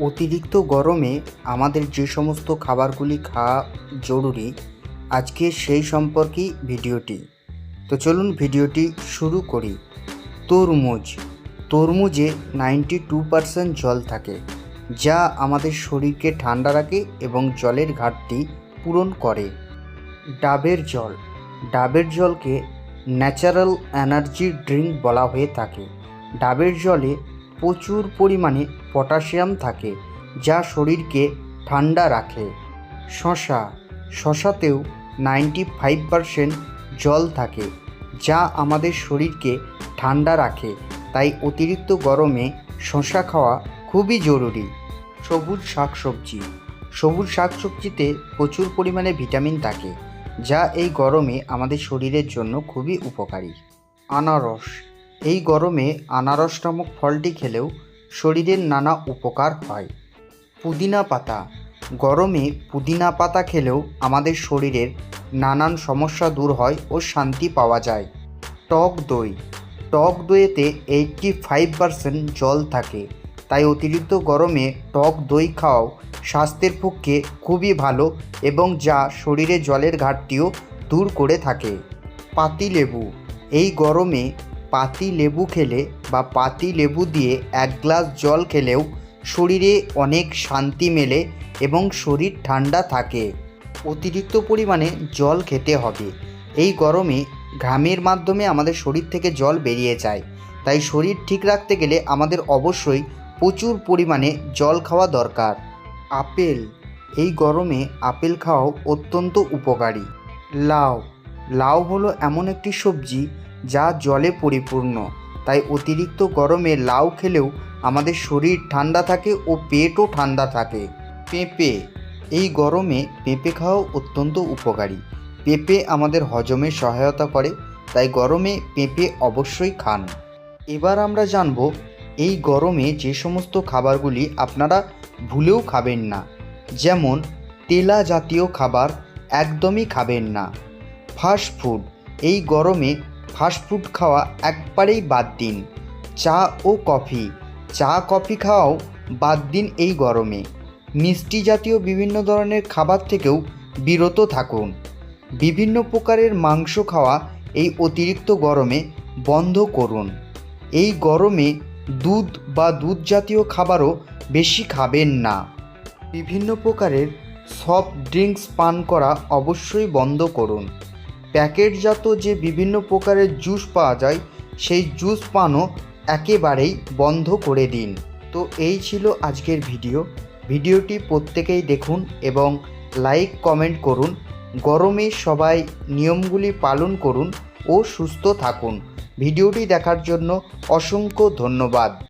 অতিরিক্ত গরমে আমাদের যে সমস্ত খাবারগুলি খাওয়া জরুরি, আজকে সেই সম্পর্কেই ভিডিওটি। তো চলুন ভিডিওটি শুরু করি। তরমুজ। তরমুজে নাইনটি টু পারসেন্ট জল থাকে, যা আমাদের শরীরকে ঠান্ডা রাখে এবং জলের ঘাটতি পূরণ করে। ডাবের জল। ডাবের জলকে ন্যাচারাল এনার্জি ড্রিঙ্ক বলা হয়ে থাকে। ডাবের জলে প্রচুর পরিমাণে পটাশিয়াম থাকে, যা শরীরকে ঠান্ডা রাখে। শশা, শশাতেও নাইনটি ফাইভ পারসেন্ট জল থাকে, যা আমাদের শরীরকে ঠান্ডা রাখে, তাই অতিরিক্ত গরমে শশা খাওয়া খুবই জরুরি। সবুজ শাকসবজি, সবুজ শাকসবজিতে প্রচুর পরিমাণে ভিটামিন থাকে, যা এই গরমে আমাদের শরীরের জন্য খুবই উপকারী। আনারস এই গরমে আনারস নামক ফলটি খেলেও শরীরের নানা উপকার হয়। পুদিনা পাতা। গরমে পুদিনা পাতা খেলেও আমাদের শরীরের নানান সমস্যা দূর হয় ও শান্তি পাওয়া যায়। টক দই। টক দইয়েতে এইটটি ফাইভ পারসেন্ট জল থাকে। তাই অতিরিক্ত গরমে টক দই খাওয়াও স্বাস্থ্যের পক্ষে খুবই ভালো এবং যা শরীরে জলের ঘাটতিও দূর করে থাকে। পাতিলেবু। এই গরমে পাতি লেবু খেলে বা পাতি লেবু দিয়ে এক গ্লাস জল খেলেও শরীরে অনেক শান্তি মেলে এবং শরীর ঠান্ডা থাকে। অতিরিক্ত পরিমাণে জল খেতে হবে। এই গরমে ঘামের মাধ্যমে আমাদের শরীর থেকে জল বেরিয়ে যায়। তাই শরীর ঠিক রাখতে গেলে আমাদের অবশ্যই প্রচুর পরিমাণে জল খাওয়া দরকার। আপেল। এই গরমে আপেল খাওয়াও অত্যন্ত উপকারী। লাউ। লাউ হলো এমন একটি সবজি যা জলে পরিপূর্ণ। তাই অতিরিক্ত গরমে লাউ খেলেও আমাদের শরীর ঠান্ডা থাকে ও পেটও ঠান্ডা থাকে। পেঁপে। এই গরমে পেঁপে খাওয়াও অত্যন্ত উপকারী। পেঁপে আমাদের হজমে সহায়তা করে, তাই গরমে পেঁপে অবশ্যই খান। এবার আমরা জানব, এই গরমে যে সমস্ত খাবারগুলি আপনারা ভুলেও খাবেন না, যেমন তেলা জাতীয় খাবার একদমই খাবেন না। Fast food. এই গরমে ফাস্ট ফুড খাওয়া একবারেই বাদ দিন। চা ও কফি। চা, কফি খাওয়াও বাদ দিন এই গরমে। মিষ্টি জাতীয় বিভিন্ন ধরনের খাবার থেকেও বিরত থাকুন। বিভিন্ন প্রকারের মাংস খাওয়া এই অতিরিক্ত গরমে বন্ধ করুন। এই গরমে দুধ বা দুধ জাতীয় খাবারও বেশি খাবেন না। বিভিন্ন প্রকারের সফট ড্রিঙ্কস পান করা অবশ্যই বন্ধ করুন। প্যাকেটজাত যে বিভিন্ন প্রকারের জুস পাওয়া যায়, সেই জুস পানও একেবারেই বন্ধ করে দিন। তো এই ছিল আজকের ভিডিও। ভিডিওটি প্রত্যেকেই দেখুন এবং লাইক, কমেন্ট করুন। গরমে সবাই নিয়মগুলি পালন করুন ও সুস্থ থাকুন। ভিডিওটি দেখার জন্য অসংখ্য ধন্যবাদ।